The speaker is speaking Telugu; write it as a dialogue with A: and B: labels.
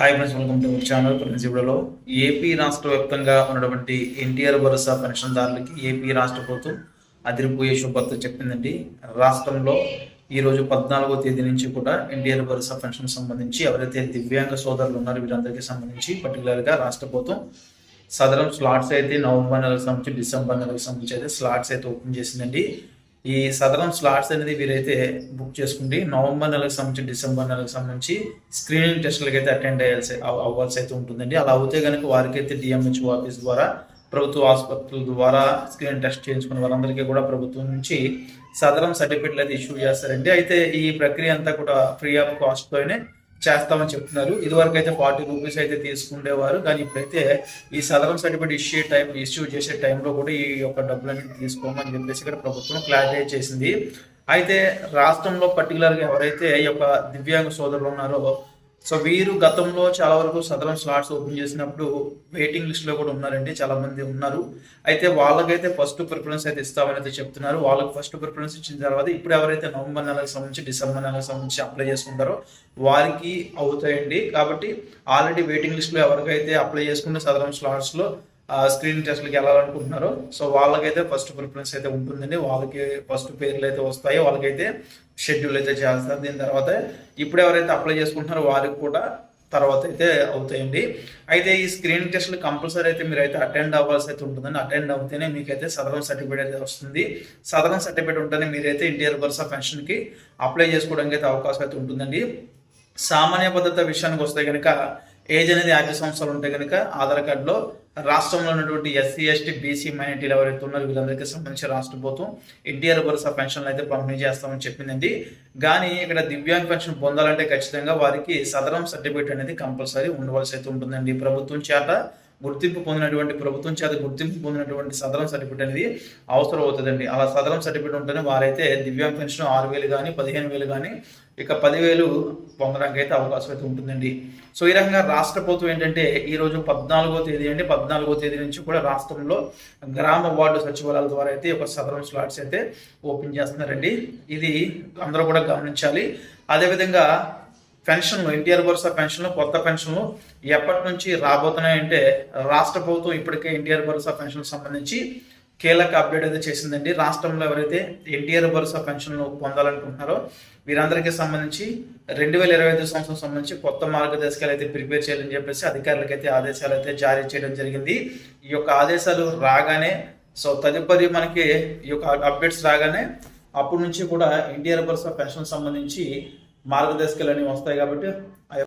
A: Hi friends welcome to channel friends AP రాష్ట్ర వ్యాప్తంగా ఉన్నటువంటి ఎన్టీఆర్ భరోసా పెన్షన్దారులకి ఏపీ రాష్ట్ర ప్రభుత్వం అదిరిపోయే శుభార్త చెప్పిందండి. రాష్ట్రంలో ఈరోజు పద్నాలుగో తేదీ నుంచి కూడా ఎన్టీఆర్ భరోసా పెన్షన్ సంబంధించి ఎవరైతే దివ్యాంగ సోదరులు ఉన్నారో వీరందరికీ సంబంధించి పర్టికులర్గా రాష్ట్ర ప్రభుత్వం సదరం స్లాట్స్ అయితే నవంబర్ నెలకు సంబంధించి డిసెంబర్ నెలకు సంబంధించి అయితే స్లాట్స్ అయితే ఓపెన్ చేసిందండి. ఈ సదరం స్లాట్స్ అనేది వీరైతే బుక్ చేసుకుంటే నవంబర్ నెలకు సంబంధించి డిసెంబర్ నెలకు సంబంధించి స్క్రీనింగ్ టెస్టులకి అయితే అటెండ్ అయ్యాల్సి అవ్వాల్సి అయితే ఉంటుందండి. అలా అవుతే కనుక వారికైతే డిఎంహెచ్ఓ ఆఫీస్ ద్వారా ప్రభుత్వ ఆసుపత్రుల ద్వారా స్క్రీన్ టెస్ట్ చేయించుకున్న వారందరికీ కూడా ప్రభుత్వం నుంచి సదరం సర్టిఫికెట్లు అయితే ఇష్యూ చేస్తారండి. అయితే ఈ ప్రక్రియ అంతా కూడా ఫ్రీ ఆఫ్ కాస్ట్తోనే చేస్తామని చెప్తున్నారు. ఇదివరకు అయితే ఫార్టీ రూపీస్ అయితే తీసుకునేవారు కానీ ఇప్పుడైతే ఈ Sadarem certificate issue time issue చేసే టైంలో కూడా ఈ యొక్క డబ్బులు అనేది తీసుకోమని చెప్పేసి ఇక్కడ ప్రభుత్వం క్లారిఫై చేసింది. అయితే రాష్ట్రంలో పర్టికులర్గా ఎవరైతే ఈ యొక్క దివ్యాంగ సోదరులు ఉన్నారో సో వీరు గతంలో చాలా వరకు సదరం స్లాట్స్ ఓపెన్ చేసినప్పుడు వెయిటింగ్ లిస్ట్లో కూడా ఉన్నారండి చాలా మంది ఉన్నారు. అయితే వాళ్ళకైతే ఫస్ట్ ప్రిఫరెన్స్ అయితే ఇస్తామని అయితే చెప్తున్నారు. వాళ్ళకి ఫస్ట్ ప్రిఫరెన్స్ ఇచ్చిన తర్వాత ఇప్పుడు ఎవరైతే నవంబర్ నెలకు సంబంధించి డిసెంబర్ నెలకు సంబంధించి అప్లై చేసుకుంటారో వారికి అవుతాయండి. కాబట్టి ఆల్రెడీ వెయిటింగ్ లిస్ట్లో ఎవరికైతే అప్లై చేసుకుంటే సదరం స్లాట్స్లో స్క్రీన్ టెస్ట్లకి వెళ్ళాలనుకుంటున్నారో సో వాళ్ళకైతే ఫస్ట్ ప్రిఫరెన్స్ అయితే ఉంటుందండి. వాళ్ళకి ఫస్ట్ పేర్లు అయితే వస్తాయో. వాళ్ళకైతే షెడ్యూల్ అయితే చేస్తారు. దీని తర్వాత ఇప్పుడు ఎవరైతే అప్లై చేసుకుంటున్నారో వారికి కూడా తర్వాత అయితే అవుతాయండి. అయితే ఈ స్క్రీన్ టెస్ట్లు కంపల్సరీ అయితే మీరు అయితే అటెండ్ అవ్వాల్సి అయితే ఉంటుందండి. అటెండ్ అవుతేనే మీకైతే సదరం సర్టిఫికేట్ అయితే వస్తుంది. సదరం సర్టిఫికేట్ ఉంటేనే మీరైతే ఇండియర్ భరోసా పెన్షన్కి అప్లై చేసుకోవడానికి అయితే అవకాశం అయితే ఉంటుందండి. సామాన్య భద్రత విషయానికి వస్తే కనుక ఏజ్ అనేది యాభై సంవత్సరాలు ఉంటే కనుక ఆధార్ కార్డులో రాష్ట్రంలో ఉన్నటువంటి ఎస్సీ ఎస్టీ బీసీ మైనార్టీలు ఎవరైతే ఉన్నారో వీళ్ళందరికీ సంబంధించి రాష్ట్ర ప్రభుత్వం ఎన్టీఆర్ భరోసా పెన్షన్లు అయితే పంపిణీ చేస్తామని చెప్పిందండి. కానీ ఇక్కడ దివ్యాంగ్ పెన్షన్ పొందాలంటే ఖచ్చితంగా వారికి సదరం సర్టిఫికేట్ అనేది కంపల్సరీ ఉండవలసి అయితే ఉంటుందండి. ప్రభుత్వం చేత గుర్తింపు పొందినటువంటి ప్రభుత్వం చేత గుర్తింపు పొందినటువంటి సదరం సర్టిఫికేట్ అనేది అవసరం అవుతుందండి అలా సదరం సర్టిఫికేట్ ఉంటేనే వారైతే దివ్యాంగ పెన్షన్ ఆరు వేలు కానీ పదిహేను వేలు కానీ ఇక పదివేలు పొందడానికి అయితే అవకాశం అయితే ఉంటుందండి. సో ఈ రకంగా రాష్ట్ర ప్రభుత్వం ఏంటంటే ఈ రోజు పద్నాలుగో తేదీ అండి. పద్నాలుగో తేదీ నుంచి కూడా రాష్ట్రంలో గ్రామ వార్డు సచివాలయాల ద్వారా అయితే ఒక సదరం స్లాట్స్ అయితే ఓపెన్ చేస్తున్నారండి. ఇది అందరూ కూడా గమనించాలి. అదేవిధంగా పెన్షన్లు ఎన్టీఆర్ భరోసా పెన్షన్లు కొత్త పెన్షన్లు ఎప్పటి నుంచి రాబోతున్నాయంటే రాష్ట్ర ప్రభుత్వం ఇప్పటికే ఎన్టీఆర్ భరోసా పెన్షన్ సంబంధించి కీలక అప్డేట్ అయితే చేసిందండి. రాష్ట్రంలో ఎవరైతే ఎన్టీఆర్ భరోసా పెన్షన్లు పొందాలనుకుంటున్నారో వీరందరికీ సంబంధించి రెండు వేల ఇరవై ఐదు సంవత్సరం సంబంధించి కొత్త మార్గదర్శకాలు అయితే ప్రిపేర్ చేయాలని చెప్పేసి అధికారులకు అయితే ఆదేశాలు అయితే జారీ చేయడం జరిగింది. ఈ యొక్క ఆదేశాలు రాగానే సో తదుపరి మనకి ఈ యొక్క అప్డేట్స్ రాగానే అప్పటి నుంచి కూడా ఎన్టీఆర్ భరోసా పెన్షన్ సంబంధించి మార్గదర్శకాలు అనేవి వస్తాయి కాబట్టి ఆ